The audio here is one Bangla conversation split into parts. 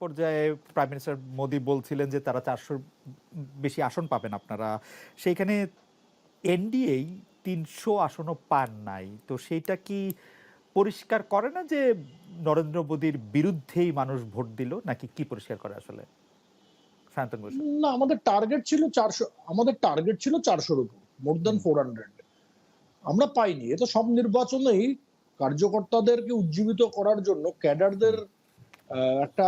পর্যায়ে প্রাইম মিনিস্টার মোদি বলছিলেন যে তারা চারশোর বেশি আসন পাবেন আপনারা। সেইখানে এনডিএই তিনশো আসনও পান নাই। তো সেইটা কি পরিষ্কার করে না যে নরেন্দ্র মোদীর বিরুদ্ধেই মানুষ ভোট দিল? নাকি কি পরিষ্কার করে আসলে? না আমাদের টার্গেট ছিল চারশো আমাদের টার্গেট ছিল চারশোর উপর মোর দেন ফোর হান্ড্রেড আমরা পাইনি এ তো সব নির্বাচনেই কার্যকর্তাদেরকে উজ্জীবিত করার জন্য ক্যাডারদের একটা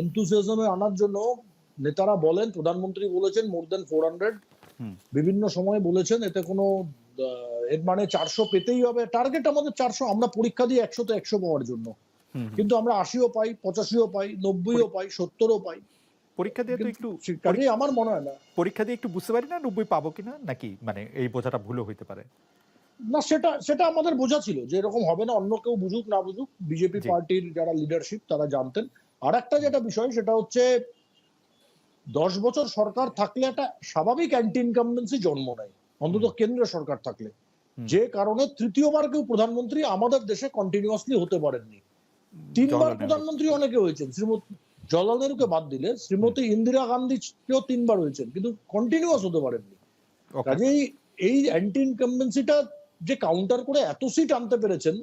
এনথুসিয়াজমে আনার জন্য নেতারা বলেন প্রধানমন্ত্রী বলেছেন মোর দেন ফোর হান্ড্রেড বিভিন্ন সময় বলেছেন এতে কোনো এর মানে চারশো পেতেই হবে। টার্গেট আমাদের চারশো আমরা পরীক্ষা দিই একশো তো একশো পাওয়ার জন্য। কিন্তু আমরা আশিও পাই পঁচাশিও পাই নব্বইও পাই সত্তরও পাই। পরীক্ষা দিয়ে তো একটু আমার মনে হয় না। পরীক্ষা দিয়ে একটু বুঝতে পারি না নব্বই পাবো কিনা নাকি মানে এই বোঝাটা ভুলও হইতে পারে? না সেটা সেটা আমাদের বোঝা ছিল যে এরকম হবে না অন্য কেউ বুঝুক না বুঝুক বিজেপি পার্টির যারা লিডারশিপ তারা জানতেন। আর একটা যেটা বিষয় সেটা হচ্ছে দশ বছর সরকার থাকলে একটা স্বাভাবিক অ্যান্টি ইনকামবেন্সি জন্ম নেয়। অন্তত কেন্দ্রীয় সরকার থাকলে। যে কারণে তৃতীয়বার কেউ প্রধানমন্ত্রী আমাদের দেশে কন্টিনিউয়াসলি হতে পারেননি। তিনবার প্রধানমন্ত্রী অনেকে হয়েছেন শ্রীমতী জওয়াহরলাল নেহরুকে বাদ দিলে শ্রীমতী ইন্দিরা গান্ধী কেউ তিনবার হয়েছেন কিন্তু কন্টিনিউয়াস হতে পারেননি। কাজেই এই অ্যান্টি ইনকামবেন্সিটা যে কাউন্টার করে এত সিট আনতে পেরেছেন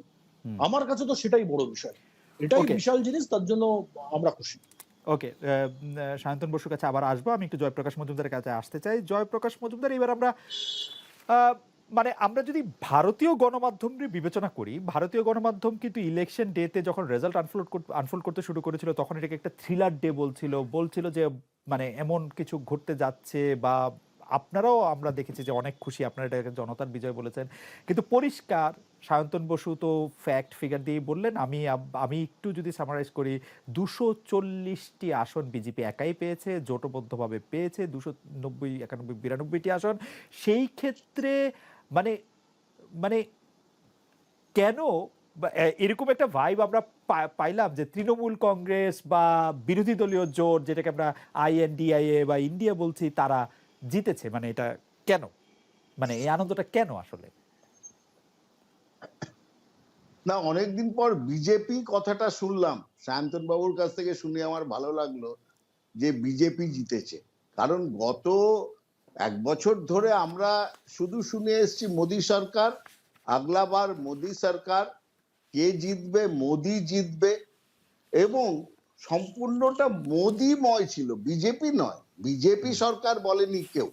আমার কাছে তো সেটাই বড় বিষয়। এটাই বিশাল জিনিস তার জন্য আমরা খুশি। ওকে সায়ন্তন বসুর কাছে আবার আসব। আমি একটু জয়প্রকাশ মজুমদারের কাছে আসতে চাই। জয়প্রকাশ মজুমদার এবার আমরা মানে আমরা যদি ভারতীয় গণমাধ্যমের বিবেচনা করি ভারতীয় গণমাধ্যম কিন্তু ইলেকশন ডেতে যখন রেজাল্ট আনফোল্ড আনফোল্ড করতে শুরু করেছিল তখন এটাকে একটা থ্রিলার ডে বলছিল। বলছিল যে মানে এমন কিছু ঘটতে যাচ্ছে বা আপনারাও আমরা দেখেছি যে অনেক খুশি। আপনারা এটাকে জনতার বিজয় বলেছেন। কিন্তু পরিষ্কার, সায়ন্তন বসু তো ফ্যাক্ট ফিগার দিয়ে বললেন, আমি আমি একটু যদি সামারাইজ করি, দুশো চল্লিশটি আসন বিজেপি একাই পেয়েছে, জোটবদ্ধভাবে পেয়েছে, দুশো নব্বই, একানব্বই, বিরানব্বইটি আসন। সেই ক্ষেত্রে মানে মানে কেন এরকম একটা ভাইব আমরা পাইলাম যে তৃণমূল কংগ্রেস বা বিরোধী দলীয় জোট, যেটাকে আমরা আইএনডিআইএ বা ইন্ডিয়া বলছি, তারা জিতেছে মানে এটা কেন? মানে এই আনন্দটা কেন আসলে? না, অনেকদিন পর বিজেপি কথাটা শুনলাম। সায়ন্তন বাবুর কাছ থেকে শুনে আমার ভালো লাগল যে বিজেপি জিতেছে। কারণ গত এক বছর ধরে আমরা শুধু শুনে এসেছি মোদী সরকার আগলাবার মোদী সরকার, কে জিতবে, মোদী জিতবে, এবং সম্পূর্ণটা মোদিময় ছিল বিজেপি নয়। বিজেপি সরকার বলেনি কেউ।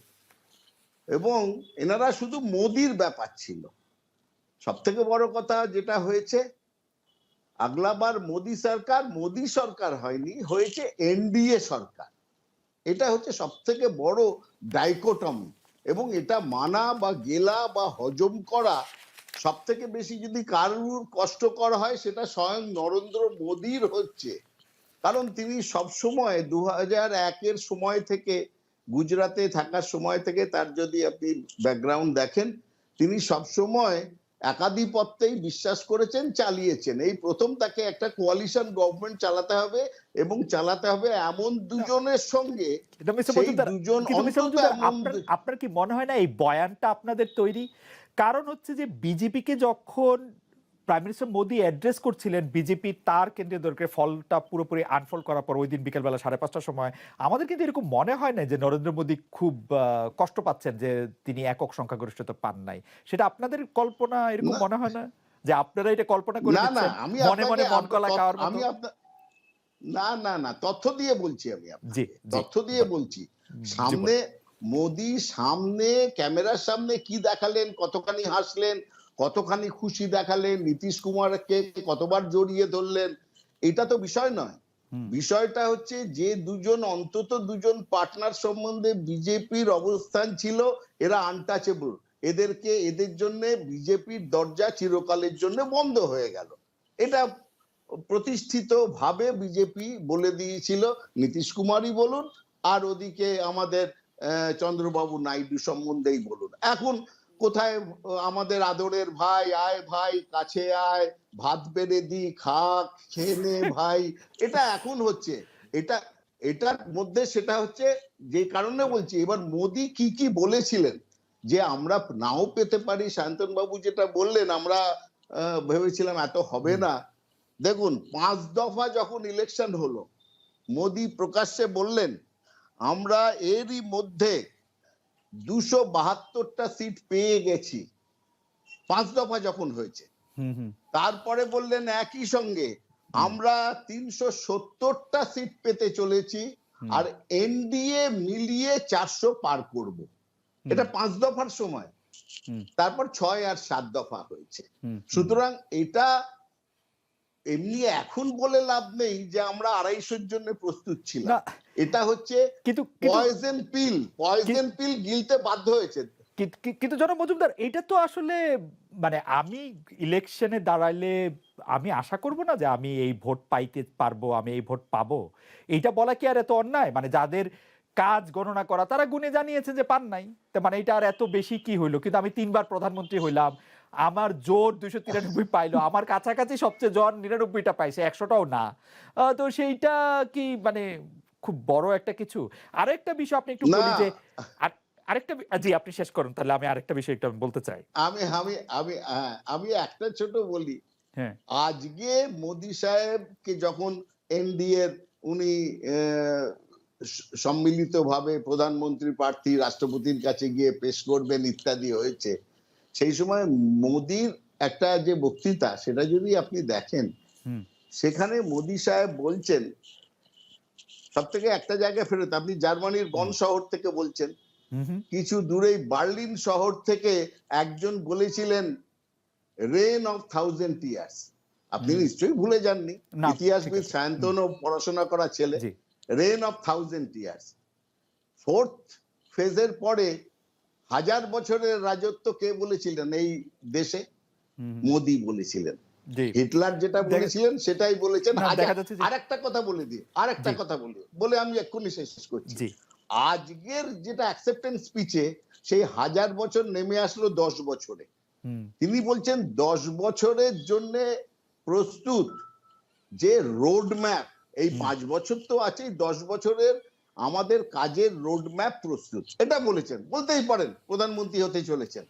এবং এনারা শুধু মোদির ব্যাপার ছিল। সব থেকে বড় কথা যেটা হয়েছে, আগলাবার মোদী সরকার মোদী সরকার হয়নি, হয়েছে এনডিএ সরকার। এটা হচ্ছে সব থেকে বড় ডাইকোটমি। এবং এটা মানা বা গেলা বা হজম করা সব থেকে বেশি যদি কারুর কষ্টকর হয়, সেটা স্বয়ং নরেন্দ্র মোদীর হচ্ছে। কারণ তিনি সব সময় দু হাজার একের সময় থেকে গুজরাটে থাকার সময় থেকে তার যদি আপনি ব্যাকগ্রাউন্ড দেখেন তিনি সব সময় একাধিপত্যেই বিশ্বাস করেছেন চালিয়েছেন। এই প্রথম তাকে একটা কোয়ালিশন গভর্নমেন্ট চালাতে হবে এবং চালাতে হবে এমন দুজনের সঙ্গে। আপনার কি মনে হয় না এই বয়ানটা আপনাদের তৈরি? কারণ হচ্ছে যে বিজেপিকে যখন প্রাইম মিনিস্টার মোদী অ্যাড্রেস করছিলেন বিজেপি তার কেন্দ্রীয় দলকে ফলটা পুরোপুরি আনফোল্ড করার পর ওই দিন বিকেলবেলা সাড়ে পাঁচটার সময়। আমাদের কিন্তু এরকম মনে হয় না যে নরেন্দ্র মোদী খুব কষ্ট পাচ্ছেন যে তিনি একক সংখ্যাগরিষ্ঠতা পান নাই। সেটা আপনাদের কল্পনা এরকম। মনে হয় না? যে আপনারা এটা কল্পনা করে না না মনে মনে মন কলা খাওয়ার আমি না না না তথ্য দিয়ে বলছি আমি তথ্য দিয়ে বলছি। সামনে মোদি সামনে ক্যামেরার সামনে কি দেখালেন কতখানি হাসলেন কতখানি খুশি দেখালেন নীতিশ কুমারকে কতবার জড়িয়ে ধরলেন এটা তো বিষয় নয়। বিষয়টা হচ্ছে যে দুজন অন্তত দুজন পার্টনার সম্বন্ধে বিজেপির অবস্থান ছিল এরা আনটাচেবল এদেরকে এদের জন্য বিজেপির দরজা চিরকালের জন্য বন্ধ হয়ে গেল। এটা প্রতিষ্ঠিত ভাবে বিজেপি বলে দিয়েছিল নীতিশ কুমারই বলুন আর ওদিকে আমাদের আহ, চন্দ্রবাবু নাইডু সম্বন্ধেই বলুন। এখন কোথায় আমাদের আদরের ভাই, আয় ভাই, কাছে আয়, ভাত বেড়ে দি খা খেয়ে নে ভাই। এটা এখন হচ্ছে। এটা, এটার মধ্যে সেটা হচ্ছে, যে কারণে বলছি, এবার মোদি কি কি বলেছিলেন? যে আমরা নাও পেতে পারি শান্তন বাবু যেটা বললেন, আমরা ভেবেছিলাম এত হবে না। দেখুন, পাঁচ দফা যখন ইলেকশন হলো, মোদি প্রকাশ্যে বললেন, আমরা এরই মধ্যে দুশো বাহাত্তরটা সিট পেয়ে গেছি। পাঁচ দফা যখন হয়েছে। তারপরে বললেন একই সঙ্গে আমরা তিনশো সত্তরটা সিট পেতে চলেছি আর এনডিএ মিলিয়ে চারশো পার করব। এটা পাঁচ দফার সময়। হুম। তারপর ছয় আর সাত দফা হয়েছে। সুতরাং এটা এমনি এখন বলে লাভ নেই যে আমরা আড়াইশোর জন্য প্রস্তুত ছিলাম। এটা হচ্ছে কিন্তু পয়জন পিল পয়জন পিল গিলতে বাধ্য হয়েছে। কিন্তু জনাব মজুমদার এটা তো আসলে মানে আমি ইলেকশনে দাঁড়াইলে আমি আশা করব না যে আমি এই ভোট পাইতে পারব আমি এই ভোট পাবো। এইটা বলা কি আর এত অন্যায়? মানে যাদের কাজ গণনা করা তারা গুনে জানিয়েছে যে পান নাই। তা মানে এটা আর এত বেশি কি হইল? কিন্তু আমি তিনবার প্রধানমন্ত্রী হইলাম আমার জোর দুইশো তিরানব্বই পাইলো। আমার কাছাকাছি সবচেয়ে জন নিরানব্বইটা পাইছে একশোটাও না। তো সেইটা কি মানে খুব বড় একটা কিছু? আরেকটা বিষয় আপনি একটু বলি যে আরেকটা জি আপনি শেষ করুন তাহলে আমি আরেকটা বিষয় একটু বলতে চাই। আমি আমি আমি হ্যাঁ, আমি একটা ছোট বলি। হ্যাঁ। আজকে মোদি সাহেবকে যখন এনডিএর উনি সম্মিলিত ভাবে প্রধানমন্ত্রী প্রার্থী রাষ্ট্রপতির কাছে গিয়ে পেশ করবেন ইত্যাদি হয়েছে সেই সময় মোদির একটা যে বক্তৃতা সেটা যদি আপনি দেখেন সেখানে মোদি সাহেব বলছেন সব থেকে একটা জায়গায় ফেরত আপনি জার্মানির বন শহর থেকে বলছেন। কিছু দূরেই বার্লিন শহর থেকে একজন বলেছিলেন রেন অফ থাউজেন্ড ইয়ার্স আপনি নিশ্চয়ই ভুলে যাননি। ইতিহাসবিদ। সায়ন্তনও পড়াশোনা করা ছেলে। Reign of thousand years fourth ফেজের পরে হাজার বছরের রাজত্ব কে বলেছিলেন এই দেশে? মোদি বলেছিলেন। হিটলার যেটা বলেছিলেন সেটাই বলেছেন। যাচ্ছে যে- আরেকটা কথা বলে দিই আরেকটা জি। কথা বলি বলে আমি এক্ষুনি শেষ করছি। আজকের যেটা অ্যাকসেপ্টেন্স স্পিচে সেই হাজার বছর নেমে আসলো দশ বছরে। তিনি বলছেন দশ বছরের জন্য প্রস্তুত যে রোড ম্যাপ এই পাঁচ বছর তো আছেই দশ বছরের আমাদের কাজের রোডম্যাপ প্রস্তুত এটা বলেছেন বলতেই পারেন প্রধানমন্ত্রী হতে চলেছেন।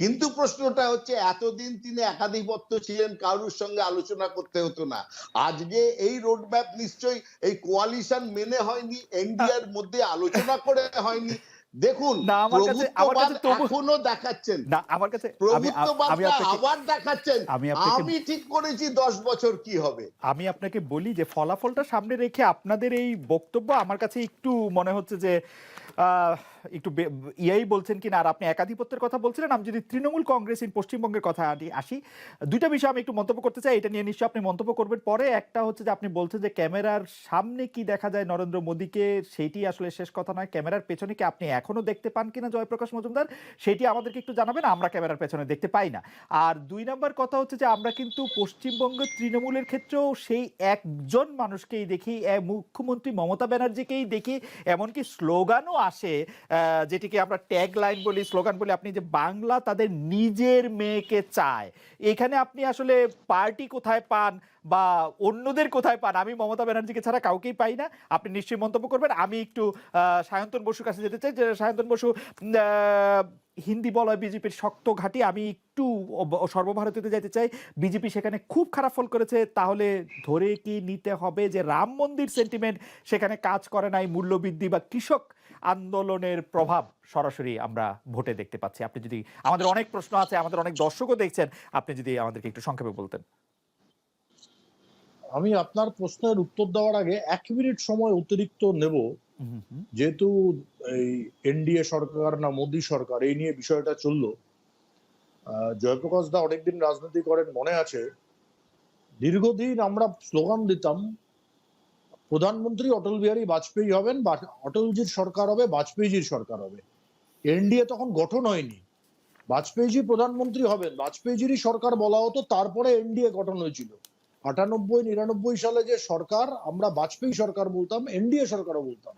কিন্তু প্রশ্নটা হচ্ছে এতদিন তিনি একাধিপত্য ছিলেন কারুর সঙ্গে আলোচনা করতে হতো না। আজকে এই রোডম্যাপ নিশ্চয়ই এই কোয়ালিশন মেনে হয়নি এনডিআর মধ্যে আলোচনা করে হয়নি দেখুন না, আমার কাছে- আমার কাছে এখনও দেখাচ্ছেন। না আমার কাছে আমি আমি আপনাকে আবার দেখাচ্ছেন। আমি আপনাকে- আমি ঠিক করেছি দশ বছর কি হবে। আমি আপনাকে বলি যে ফলাফলটা সামনে রেখে আপনাদের এই বক্তব্য আমার কাছে একটু মনে হচ্ছে যে একটু ইয়াই বলছেন কিনা, আর আপনি একাধিপত্যের কথা বলছিলেন। আমি যদি তৃণমূল কংগ্রেস ইন পশ্চিমবঙ্গের কথা আসি, দুইটা বিষয় আমি একটু মন্তব্য করতে চাই, এটা নিয়ে নিশ্চয়ই আপনি মন্তব্য করবেন। পরে একটা হচ্ছে যে আপনি বলছেন যে ক্যামেরার সামনে কি দেখা যায় নরেন্দ্র মোদীকে সেইটি আসলে শেষ কথা নয়। ক্যামেরার পেছনে কি আপনি এখনও দেখতে পান কিনা জয়প্রকাশ মজুমদার, সেটি আমাদেরকে একটু জানাবেন, আমরা ক্যামেরার পেছনে দেখতে পাই না। আর দুই নম্বর কথা হচ্ছে যে আমরা কিন্তু পশ্চিমবঙ্গ তৃণমূলের ক্ষেত্রেও সেই একজন মানুষকেই দেখি মুখ্যমন্ত্রী মমতা ব্যানার্জিকেই দেখি, এমনকি স্লোগানও আসে যেটিকে আমরা ট্যাগ লাইন বলি স্লোগান বলি, আপনি যে বাংলা তাদের নিজের মেয়েকে চায়। এখানে আপনি আসলে পার্টি কোথায় পান বা অন্যদের কোথায় পান, আমি মমতা ব্যানার্জিকে ছাড়া কাউকেই পাই না। আপনি নিশ্চয়ই মন্তব্য করবেন। আমি একটু সায়ন্তন বসুর কাছে যেতে চাই। যে সায়ন্তন বসু হিন্দি বলয় বিজেপির শক্ত ঘাঁটি, আমি একটু সর্বভারতীয়তে যেতে চাই। বিজেপি সেখানে খুব খারাপ ফল করেছে। তাহলে ধরে কি নিতে হবে যে রাম মন্দির সেন্টিমেন্ট সেখানে কাজ করে নাই, মূল্যবৃদ্ধি বা কৃষক আন্দোলনের প্রভাব সরাসরি আমরা ভোটে দেখতে পাচ্ছি। আপনি যদি আমাদের অনেক প্রশ্ন আছে আমাদের অনেক দর্শকও দেখছেন আপনি যদি আমাদেরকে একটু সংক্ষেপে বলতেন। আমি আপনার প্রশ্নের উত্তর দেওয়ার আগে এক মিনিট সময় অতিরিক্ত নেব। যেহেতু এই এনডিএ সরকার না মোদী সরকার এই নিয়ে বিষয়টা চলল। জয়প্রকাশ দা অনেকদিন রাজনীতি করেন মনে আছে। দীর্ঘদিন আমরা স্লোগান দিতাম প্রধানমন্ত্রী অটল বিহারী বাজপেয়ী হবেন, বা অটলজির সরকার হবে, বাজপেয়ীজির সরকার হবে। এনডিএ তখন গঠন হয়নি। বাজপেয়ীজি প্রধানমন্ত্রী হবেন, বাজপেয়ীজিরই সরকার বলা হতো, তারপরে এনডিএ গঠন হয়েছিল। আটানব্বই, নিরানব্বই সালে যে সরকার, আমরা বাজপেয়ী সরকার বলতাম, এনডিএ সরকারও বলতাম।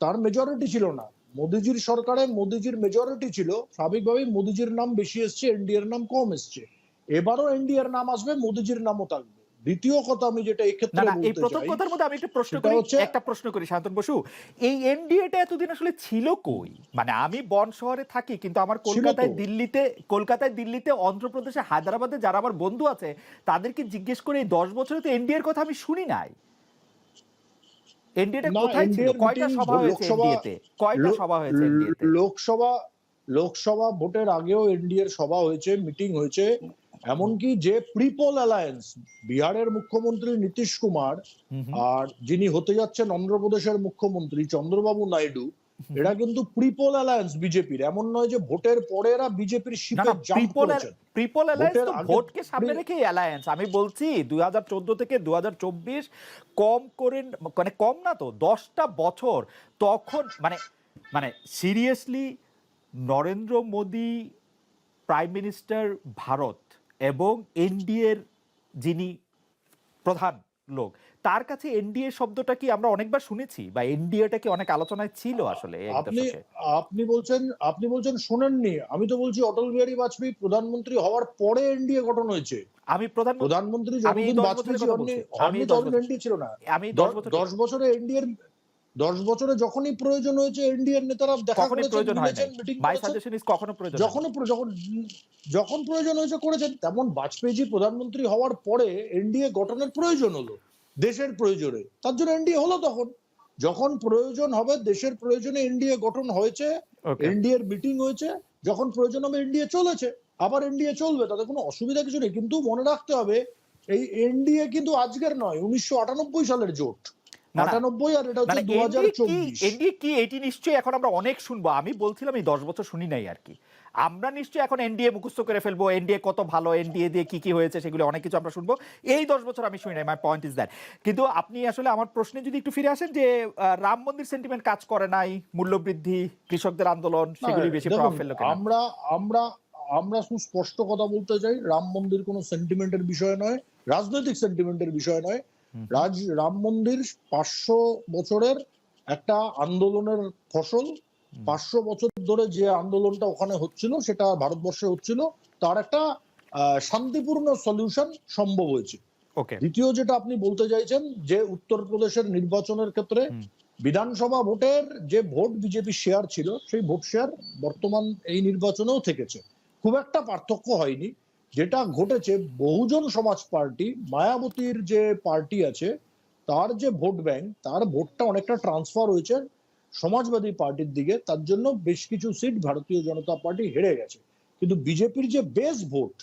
তার মেজরিটি ছিল না। মোদিজির সরকারে মোদিজির মেজরিটি ছিল। স্বাভাবিকভাবেই মোদিজির নাম বেশি এসছে, এনডিএর নাম কম এসছে। এবারও এনডিএর নাম আসবে, মোদিজির নামও থাকবে। দ্বিতীয় কথা আমি যেটা না এই প্রথম কথার মধ্যে আমি একটা প্রশ্ন করি একটা প্রশ্ন করি শান্তন বসু। এই এনডিএটা এতদিন আসলে ছিল কই? মানে আমি বন শহরে থাকি কিন্তু আমার কলকাতায় দিল্লিতে কলকাতায় দিল্লিতে অন্ধ্রপ্রদেশে হায়দ্রাবাদে যারা আমার বন্ধু আছে তাদেরকে জিজ্ঞেস করে এই দশ বছরে তো এনডিএর কথা আমি শুনি নাই। এনডিএটা কোথায় ছিল? কয়টা সভা হয়েছে এনডিএতে? কয়টা সভা হয়েছে এনডিএতে? লোকসভা লোকসভা ভোটের আগেও এনডিএর সভা হয়েছে মিটিং হয়েছে। এমনকি যে প্রিপোল অ্যালায়েন্স বিহারের মুখ্যমন্ত্রী নীতিশ কুমার আর যিনি হতে যাচ্ছেন অন্ধ্রপ্রদেশের মুখ্যমন্ত্রী চন্দ্রবাবু নাইডু এরা কিন্তু প্রিপোল অ্যালায়েন্স বিজেপির। এমন নয় যে ভোটের পরে এরা বিজেপির শিপে জাম্প ট্রিপল করেছেন। অ্যালায়েন্স তো ভোটকে সামনে pre- রেখে অ্যালায়েন্স আমি বলছি দুই হাজার চোদ্দ থেকে দু চব্বিশ কম করে মানে কম না তো দশটা বছর তখন মানে মানে seriously Narendra Modi prime minister Bharat এবং এনডিএর যিনি প্রধান লোক তার কাছে এনডিএ শব্দটা কি আমরা অনেকবার শুনেছি? বা এনডিএটা কি অনেক আলোচনায় ছিল আসলে আপনি আপনি বলছেন আপনি বলছেন শোনেননি। আমি তো বলছি অটল বিহারী বাজপেয়ী প্রধানমন্ত্রী হওয়ার পরে এনডিএ গঠন হয়েছে। আমি প্রধানমন্ত্রী প্রধানমন্ত্রী যতদিন বাজপেয়ী ছিল বছর- এনডিএ ছিল না। আমি দশ দশ বছর দশ বছরে এনডিএর দশ বছরে যখনই প্রয়োজন হয়েছে এনডিএর নেতারা দেখা প্রয়োজন কখনো প্রয়োজন যখন যখন প্রয়োজন হয়েছে করেছেন তেমন বাজপেয়ীজি প্রধানমন্ত্রী হওয়ার পরে এনডিএ গঠনের প্রয়োজন হলো দেশের প্রয়োজনে। তার জন্য এনডিএ হলো তখন। যখন প্রয়োজন হবে দেশের প্রয়োজনে এনডিএ গঠন হয়েছে এনডিএর মিটিং হয়েছে যখন প্রয়োজন হবে এনডিএ চলেছে আবার এনডিএ চলবে তাতে কোনো অসুবিধা কিছু নেই কিন্তু মনে রাখতে হবে এই এনডিএ কিন্তু আজকের নয় উনিশশো আটানব্বই সালের জোট। আটানব্বই আর এটা মানে হচ্ছে দু হাজার চব্বিশ। এনডিএ কি এটি নিশ্চয়ই এখন আমরা অনেক শুনব। আমি বলছিলাম এই দশ বছর শুনি নাই আর কি। আমরা নিশ্চয়ই এখন এনডিএ মুখস্থ করে ফেলব। এনডিএ কত ভালো এনডিএ দিয়ে কি কি হয়েছে সেগুলো অনেক কিছু আমরা শুনব। এই দশ বছর আমি শুনি নাই মাই পয়েন্ট ইজ দ্যাট কিন্তু আপনি আসলে আমার প্রশ্নে যদি একটু ফিরে আসেন যে রাম মন্দির সেন্টিমেন্ট কাজ করে নাই মূল্যবৃদ্ধি কৃষকদের আন্দোলন সেগুলি বেশি প্রভাব ফেলল আমরা আমরা আমরা সুস্পষ্ট কথা বলতে চাই রাম মন্দির কোনো সেন্টিমেন্টের বিষয় নয় রাজনৈতিক সেন্টিমেন্টের বিষয় নয়। রাজ রাম মন্দির পাঁচশো বছরের একটা আন্দোলনের ফসল। পাঁচশো বছর ধরে যে আন্দোলনটা ওখানে হচ্ছিল সেটা ভারতবর্ষে হচ্ছিল তার একটা শান্তিপূর্ণ সলিউশন সম্ভব হয়েছে। দ্বিতীয় যেটা আপনি বলতে চাইছেন যে উত্তরপ্রদেশের নির্বাচনের ক্ষেত্রে বিধানসভা ভোটের যে ভোট বিজেপি শেয়ার ছিল সেই ভোট শেয়ার বর্তমান এই নির্বাচনেও থেকেছে। খুব একটা পার্থক্য হয়নি। যেটা ঘটেছে, বহুজন সমাজ পার্টি, মায়াবতীর যে পার্টি আছে, তার যে ভোট ব্যাংক, তার ভোটটা অনেকটা ট্রান্সফার হয়েছে সমাজবাদী পার্টির দিকে, তার জন্য বেশ কিছু সিট ভারতীয় জনতা পার্টি হেরে গেছে। কিন্তু বিজেপির যে বেস ভোট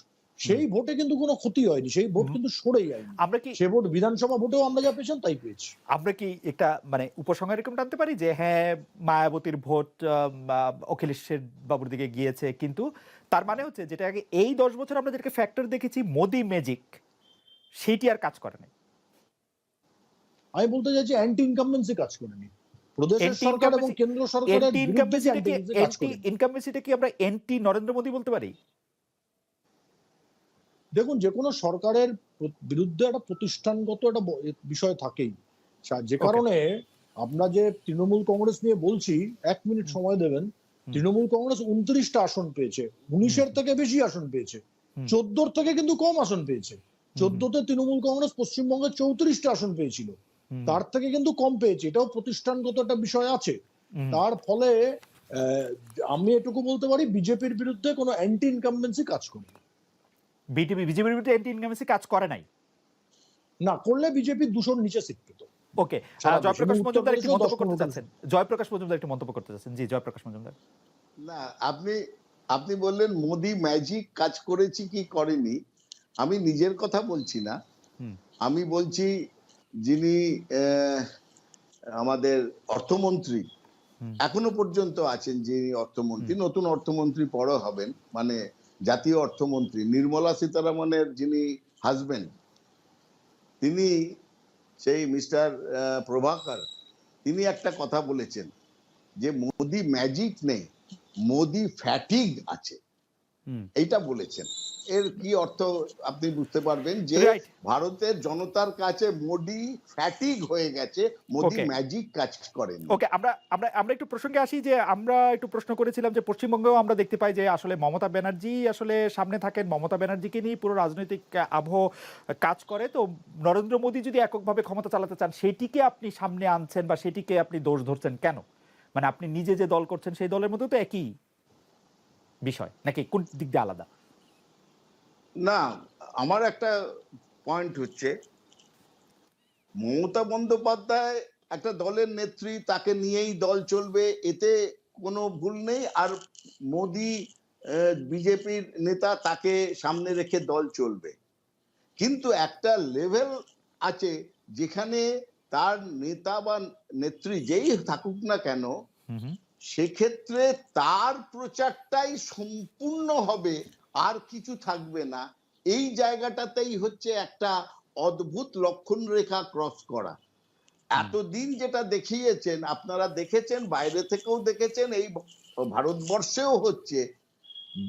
সেই ভোটে কিন্তু কোনো ক্ষতি হয়নি সেই ভোট কিন্তু সরে যায়নি। আমরা কি সে ভোট বিধানসভা ভোটেও আমরা যা পেয়েছেন তাই পেয়েছি। আমরা কি একটা মানে উপসংহার এরকম টানতে পারি যে হ্যাঁ মায়াবতীর ভোট অখিলেশের বাবুর দিকে গিয়েছে কিন্তু তার মানে হচ্ছে যেটা আগে এই দশ বছর আমরা যেটাকে ফ্যাক্টর দেখেছি মোদি ম্যাজিক সেটি আর কাজ করে না আমি বলতে চাইছি অ্যান্টি ইনকামবেন্সি কাজ করেনি প্রদেশের সরকার এবং কেন্দ্র সরকারের ইনকামবেন্সিটা কি আমরা এন্টি নরেন্দ্র মোদি বলতে পারি? দেখুন যে কোনো সরকারের বিরুদ্ধে একটা প্রতিষ্ঠানগত একটা বিষয় থাকেই। যে কারণে আমরা যে তৃণমূল কংগ্রেস নিয়ে বলছি এক মিনিট সময় দেবেন তৃণমূল কংগ্রেস উনত্রিশটা আসন পেয়েছে উনিশের থেকে বেশি আসন পেয়েছে। চোদ্দোর থেকে কিন্তু কম আসন পেয়েছে। চোদ্দতে তৃণমূল কংগ্রেস পশ্চিমবঙ্গে চৌত্রিশটা আসন পেয়েছিল। তার থেকে কিন্তু কম পেয়েছে এটাও প্রতিষ্ঠানগত একটা বিষয় আছে। তার ফলে আহ, আমি এটুকু বলতে পারি বিজেপির বিরুদ্ধে কোনো অ্যান্টি ইনকামবেন্সি কাজ করে বিজেপি বিজেপির বিরুদ্ধে এন্টি ইনকামবেন্সি কাজ করে নাই। না করলে বিজেপি দুশোর নিচে সিট পেত। ওকে জয়প্রকাশ মজুমদার একটি মন্তব্য করতে চাচ্ছেন। জয়প্রকাশ মজুমদার একটি মন্তব্য করতে চাচ্ছেন। জি জয়প্রকাশ মজুমদার। না আপনি আপনি বললেন মোদি ম্যাজিক কাজ করেছি কি করেনি? আমি নিজের কথা বলছি না। আমি বলছি যিনি আহ, আমাদের অর্থমন্ত্রী এখনও পর্যন্ত আছেন যিনি অর্থমন্ত্রী নতুন অর্থমন্ত্রী পরে হবেন। মানে জাতীয় অর্থমন্ত্রী নির্মলা সীতারামনের যিনি হাজবেন্ড তিনি সেই মিস্টার প্রভাকর, তিনি একটা কথা বলেছেন যে মোদি ম্যাজিক নেই, মোদি ফ্যাটিগ আছে। এইটা বলেছেন। এর কি অর্থ আপনি বুঝতে পারবেন যে ভারতের জনতার কাছে মোদি ফ্যাটিগ হয়ে গেছে মোদি ম্যাজিক কাজ করেনি। ওকে আমরা আমরা আমরা একটু প্রসঙ্গে আসি যে আমরা একটু প্রশ্ন করেছিলাম যে পশ্চিমবঙ্গেও আমরা দেখতে পাই যে আসলে মমতা ব্যানার্জি আসলে সামনে থাকেন। মমতা ব্যানার্জিকে নিয়ে পুরো রাজনৈতিক আবহ কাজ করে। তো নরেন্দ্র মোদি যদি এককভাবে ক্ষমতা চালাতে চান সেটিকে আপনি সামনে আনছেন বা সেটিকে আপনি দোষ ধরছেন কেন? মানে আপনি নিজে যে দল করছেন সেই দলের মধ্যে তো একই বিষয়? নাকি কোন দিক দিয়ে আলাদা? না আমার একটা পয়েন্ট হচ্ছে মমতা বন্দ্যোপাধ্যায় একটা দলের নেত্রী তাকে নিয়েই দল চলবে এতে কোনো ভুল নেই। আর মোদি বিজেপির নেতা তাকে সামনে রেখে দল চলবে। কিন্তু একটা লেভেল আছে যেখানে তার নেতা বা নেত্রী যেই থাকুক না কেন। সেক্ষেত্রে তার প্রচারটাই সম্পূর্ণ হবে আর কিছু থাকবে না। এই জায়গাটাতেই হচ্ছে একটা অদ্ভুত লক্ষণ রেখা ক্রস করা এতদিন যেটা দেখিয়েছেন আপনারা দেখেছেন বাইরে থেকেও দেখেছেন এই ভারতবর্ষেও হচ্ছে।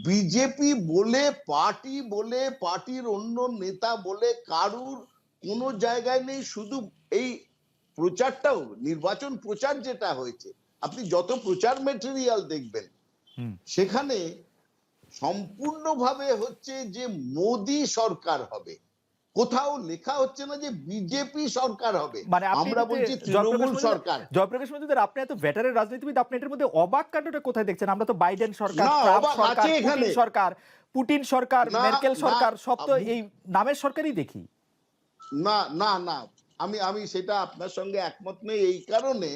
বিজেপি বলে পার্টি বলে পার্টির অন্য নেতা বলে কারুর কোনো জায়গায় নেই শুধু এই প্রচারটাও নির্বাচন প্রচার যেটা হয়েছে। আপনি যত প্রচার মেটেরিয়াল দেখবেন সেখানে সম্পূর্ণভাবে হচ্ছে যে মোদি সরকার হবে। কোথাও লেখা হচ্ছে না যে বিজেপি সরকার হবে। মানে আমরা বলছি তৃণমূল সরকার। জয়প্রকাশ মজুমদার আপনি এত ভেটারের রাজনীতিবিদ আপনি এটার মধ্যে অবাক কাণ্ডটা কোথায় দেখছেন? আমরা তো বাইডেন সরকার ট্রাম্প সরকার পুটিন সরকার মেরকেল সরকার সব তো এই নামের সরকারই দেখি। না না না। আমি আমি সেটা আপনার সঙ্গে একমত নেই এই কারণে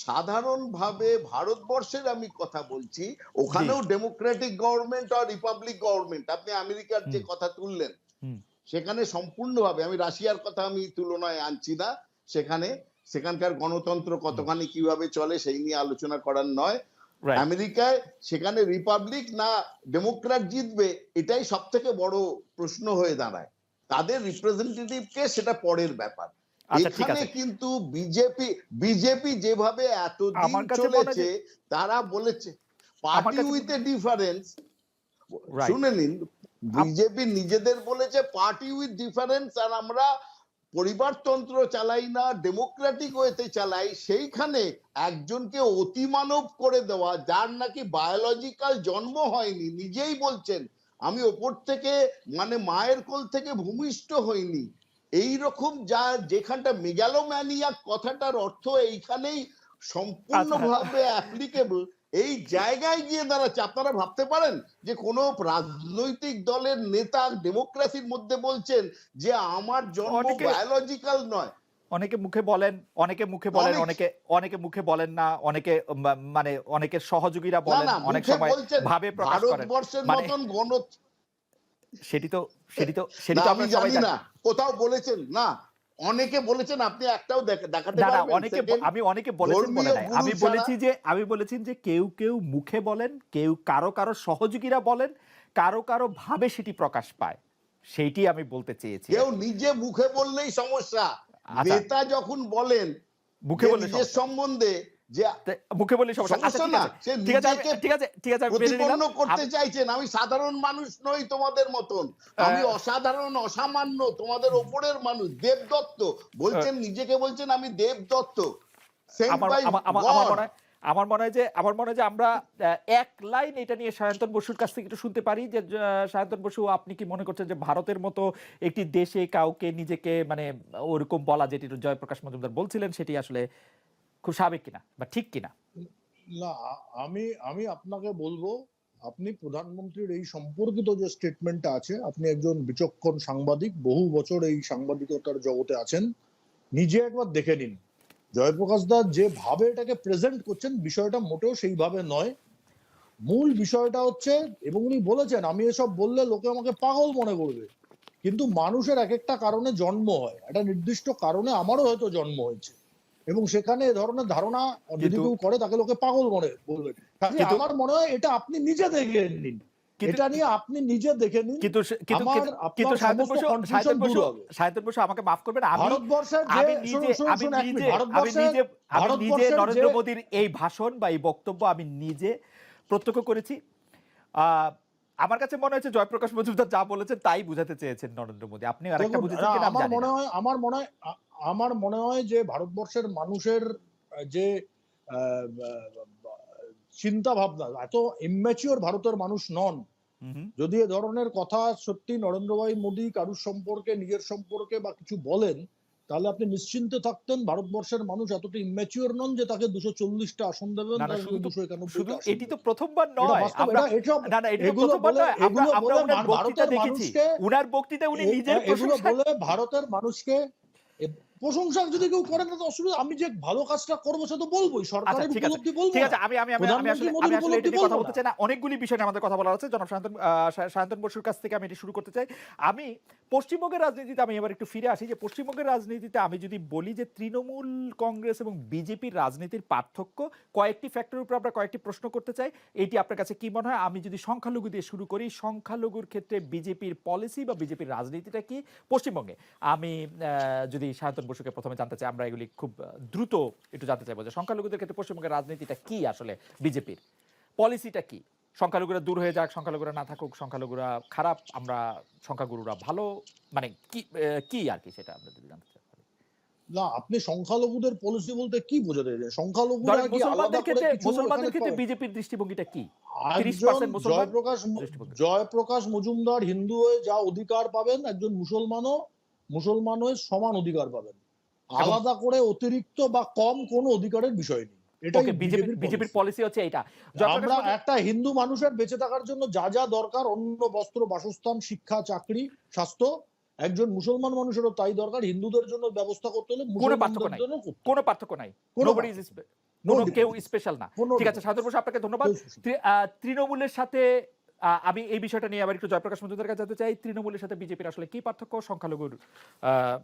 সাধারণভাবে ভারতবর্ষের আমি কথা বলছি ওখানেও ডেমোক্রেটিক গভর্নমেন্ট আর রিপাবলিক গভর্নমেন্ট আপনি আমেরিকার যে কথা তুললেন সেখানে সম্পূর্ণভাবে আমি রাশিয়ার কথা আমি তুলনায় আনছি না সেখানে সেখানকার গণতন্ত্র কতখানি কীভাবে চলে সেই নিয়ে আলোচনা করার নয়। আমেরিকায় সেখানে রিপাবলিক না ডেমোক্র্যাট জিতবে এটাই সব থেকে বড় প্রশ্ন হয়ে দাঁড়ায়। তাদের রিপ্রেজেন্টেটিভ কে সেটা পরের ব্যাপার। আচ্ছা ঠিক এখানে আছে। কিন্তু বিজেপি বিজেপি যেভাবে এতদিন চলেছে তারা বলেছে পার্টি উইথ এ ডিফারেন্স শুনে নিন বিজেপি নিজেদের বলেছে পার্টি উইথ ডিফারেন্স আর আমরা পরিবারতন্ত্র চালাই না ডেমোক্রেটিক ওয়েতে চালাই সেইখানে একজনকে অতিমানব করে দেওয়া যার নাকি বায়োলজিক্যাল জন্ম হয়নি নিজেই বলছেন আমি ওপর থেকে মানে মায়ের কোল থেকে ভূমিষ্ঠ হইনি। এই রকম যা যেখানটা মেগালোম্যানিয়া কথাটার অর্থ এইখানেই সম্পূর্ণভাবে অ্যাপ্লিকেবল এই জায়গায় গিয়ে দাঁড়াচ্ছে আপনারা ভাবতে পারেন যে কোন রাজনৈতিক দলের নেতা ডেমোক্রেসির মধ্যে বলছেন যে আমার জন্ম বায়োলজিক্যাল নয়। অনেকে মুখে বলেন অনেকে মুখে বলেন অনেকে। অনেকে মুখে বলেন না অনেকে মানে অনেকে সহযোগীরা বলেন অনেক সময় ভাবে প্রকাশ করেন। ভারতবর্ষের মানে মতন গণ সেটি তো সেটি তো সেটি তো আমি জানি জানি না কোথাও বলেছেন না অনেকে বলেছেন আপনি একটাও দেখাতে পারবেন অনেকে আমি অনেকে বলেছেন বলে নাই। আমি বলেছি যে আমি বলেছি যে কেউ কেউ মুখে বলেন কেউ কারও কারও সহযোগীরা বলেন কারও কারও ভাবে সেটি প্রকাশ পায়। সেইটি আমি বলতে চেয়েছি। কেউ নিজে মুখে বললেই সমস্যা। আচ্ছা। নেতা যখন বলেন মুখে সমস্যা। সম্বন্ধে যে মুখে সমস্যা। আচ্ছা ঠিক আছে। ঠিক আছে ঠিক আছে প্রতিপন্ন করতে চাইছেন আমি সাধারণ মানুষ নই তোমাদের মতন। আমি অসাধারণ অসামান্য তোমাদের ওপরের মানুষ দেবদত্ত। বলছেন নিজেকে বলছেন আমি দেবদত্ত। মনে হয় আমার মনে হয় যে আমার মনে হয় যে আমরা এক লাইন এটা নিয়ে সায়ন্তন বসুর কাছ থেকে একটু শুনতে পারি যে সায়ন্তন বসু আপনি কি মনে করছেন যে ভারতের মতো একটি দেশে কাউকে নিজেকে মানে ওরকম বলা যেটি জয়প্রকাশ মজুমদার বলছিলেন সেটি আসলে খুব স্বাভাবিক কিনা বা ঠিক কিনা? না, আমি আমি আপনাকে বলব, আপনি প্রধানমন্ত্রীর এই সম্পর্কিত যে স্টেটমেন্টটা আছে, আপনি একজন বিচক্ষণ সাংবাদিক, বহু বছর এই সাংবাদিকতার জগতে আছেন, নিজে একবার দেখে নিন। জয়প্রকাশ দাস যেভাবে এটাকে প্রেজেন্ট করছেন, বিষয়টা মোটেও সেইভাবে নয়। মূল বিষয়টা হচ্ছে, এবং উনি বলেছেন, আমি এসব বললে লোকে আমাকে পাগল মনে করবে। কিন্তু মানুষের এক একটা কারণে জন্ম হয়। একটা নির্দিষ্ট কারণে আমারও হয়তো জন্ম হয়েছে। এবং সেখানে এ ধরনের ধারণা যদি কেউ করে তাকে লোকে পাগল মনে বলবে। আমার মনে হয় এটা আপনি নিজে দেখে নিন। এটা নিয়ে আপনি নিজে দেখে নিন। কিন্তু কিন্তু বসু আমাকে মাফ করবেন আমি ভারতবর্ষের আমি নিজে আমি নিজে আমি নিজে আমি নিজে নরেন্দ্র মোদীর এই ভাষণ বা এই বক্তব্য আমি নিজে প্রত্যক্ষ করেছি। আহ, আমার কাছে মনে হচ্ছে জয়প্রকাশ মজুমদার যা বলেছেন তাই বুঝাতে চেয়েছেন নরেন্দ্র মোদী। আপনি আরেকটা বুঝেছেন কিনা আমার মনে হয় আমার মনে হয় আমার মনে হয় যে ভারতবর্ষের মানুষের যে চিন্তা ভাবনা এত ইম্যাচিওর ভারতের মানুষ নন। যদি এ ধরনের কথা সত্যি নরেন্দ্র ভাই মোদী কারুর সম্পর্কে নিজের সম্পর্কে বা কিছু বলেন তাহলে আপনি নিশ্চিন্তে থাকতেন ভারতবর্ষের মানুষ এতটা ইম্যাচিওর নন যে তাকে দুশো চল্লিশটা আসন দেবেন দুশো একানব্বই এটি তো প্রথমবার নয় বলে- ভারতের মানুষকে- উনার বক্তৃতা উনি নিজের বলে ভারতের মানুষকে এ- প্রশংসা যদি কেউ করেন তাতে অসুবিধা। আমি যে ভালো কাজটা করব সে তো বলবোই। সরকারের আচ্ছা, আছে। উপলব্ধি বলব ঠিক আছে আমি আমি আমি আমি আসলে আমি আসলে এটা কথা বলতে চাই না। অনেকগুলি বিষয় নিয়ে আমাদের কথা জনাব বসুর কাছ থেকে আমি এটি শুরু করতে চাই। আমি পশ্চিমবঙ্গের রাজনীতিতে আমি এবার একটু ফিরে আসি যে পশ্চিমবঙ্গের রাজনীতিতে আমি যদি বলি যে তৃণমূল কংগ্রেস এবং বিজেপির রাজনীতির পার্থক্য কয়েকটি ফ্যাক্টরের উপর আমরা কয়েকটি প্রশ্ন করতে চাই। এটি আপনার কাছে কি মনে হয়? আমি যদি সংখ্যালঘু দিয়ে শুরু করি সংখ্যালঘুর ক্ষেত্রে বিজেপির পলিসি বা বিজেপির রাজনীতিটা কি? পশ্চিমবঙ্গে। আমি যদি সায়ন্তন বসুকে প্রথমে জানতে চাই আমরা এগুলি খুব দ্রুত একটু জানতে চাইব যে সংখ্যালঘুদের ক্ষেত্রে পশ্চিমবঙ্গের রাজনীতিটা কি আসলে বিজেপির? পলিসিটা কি? সংখ্যালঘুরা দূর হয়ে যাক সংখ্যালঘুরা না থাকুক সংখ্যালঘুরা খারাপ আমরা সংখ্যাগুরুরা ভালো মানে কি কি আর কি সেটা আমরা যদি জানতে চাই? না আপনি সংখ্যালঘুদের পলিসি বলতে কি বোঝাতে চাইছেন সংখ্যালঘুরা কি আলাদা করে মুসলমানদের ক্ষেত্রে বিজেপির দৃষ্টিভঙ্গিটা কি? একজন 30% মুসলমান জয়প্রকাশ জয়প্রকাশ মজুমদার হিন্দু হয়ে যা অধিকার পাবেন একজন মুসলমানও মুসলমান হয়ে সমান অধিকার পাবেন। আলাদা করে অতিরিক্ত বা কম কোনো অধিকারের বিষয় নেই। বিজেপির। পলিসি হচ্ছে এটা আমরা একটা হিন্দু মানুষের বেঁচে থাকার জন্য যা যা দরকার অন্য বস্ত্র বাসস্থান শিক্ষা চাকরি স্বাস্থ্য একজন মুসলমান মানুষেরও তাই দরকার। হিন্দুদের জন্য ব্যবস্থা করতে হলে নাই। কোনো পার্থক্য নাই। কোনো পার্থক্য কোনো কেউ স্পেশাল না। ঠিক আছে সাধন বসু আপনাকে ধন্যবাদ। তৃণমূলের সাথে আমি এই বিষয়টা নিয়ে আবার একটু জয়প্রকাশ মজুমদার কাছে জানতে চাই। তৃণমূলের সাথে বিজেপির আসলে কি পার্থক্য সংখ্যালঘুর আহ,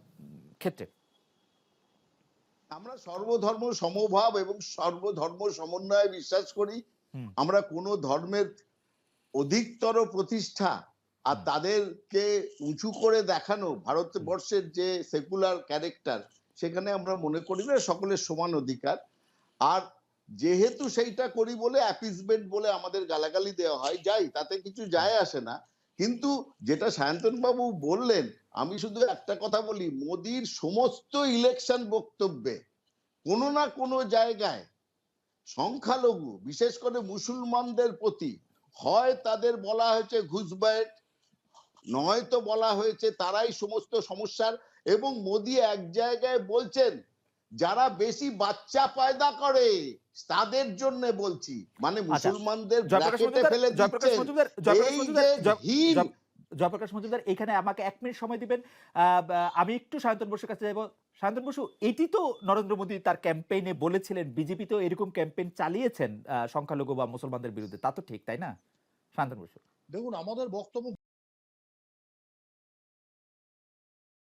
ক্ষেত্রে? আমরা সর্বধর্ম সমভাব এবং সর্বধর্ম সমন্বয়ে বিশ্বাস করি। আমরা কোনো ধর্মের অধিকতর প্রতিষ্ঠা আর তাদেরকে উঁচু করে দেখানো ভারতবর্ষের যে সেকুলার ক্যারেক্টার সেখানে আমরা মনে করি না সকলের সমান অধিকার। আর যেহেতু সেইটা করি বলে অ্যাপিসমেন্ট বলে আমাদের গালাগালি দেওয়া হয় যাই তাতে কিছু যায় আসে না। কিন্তু যেটা সায়ন্তন বাবু বললেন, আমি শুধু একটা কথা বলি, মোদির সমস্ত ইলেকশন বক্তব্যে কোনো না কোনো জায়গায় সংখ্যালঘু, বিশেষ করে মুসলমানদের প্রতি, হয় তাদের বলা হয়েছে ঘুষবাইট নয়তো বলা হয়েছে তারাই সমস্ত সমস্যার, এবং মোদি এক জায়গায় বলছেন যারা বেশি বাচ্চা পয়দা করে তাদের জন্য বলছি। মানে মুসলমানদের জয়প্রকাশ ব্র্যাকেটে মজুমদার ফেলে দিচ্ছেন। এই যে হীন জয়প্রকাশ মজুমদার এখানে আমাকে এক মিনিট সময় দিবেন। আহ, আমি একটু সায়ন্তন বসুর কাছে যাব। সায়ন্তন বসু এটি তো নরেন্দ্র মোদী তার ক্যাম্পেইনে বলেছিলেন বিজেপি তো এরকম ক্যাম্পেইন চালিয়েছেন আহ, সংখ্যালঘু বা মুসলমানদের বিরুদ্ধে। তা তো ঠিক তাই না? সায়ন্তন বসু। দেখুন আমাদের বক্তব্য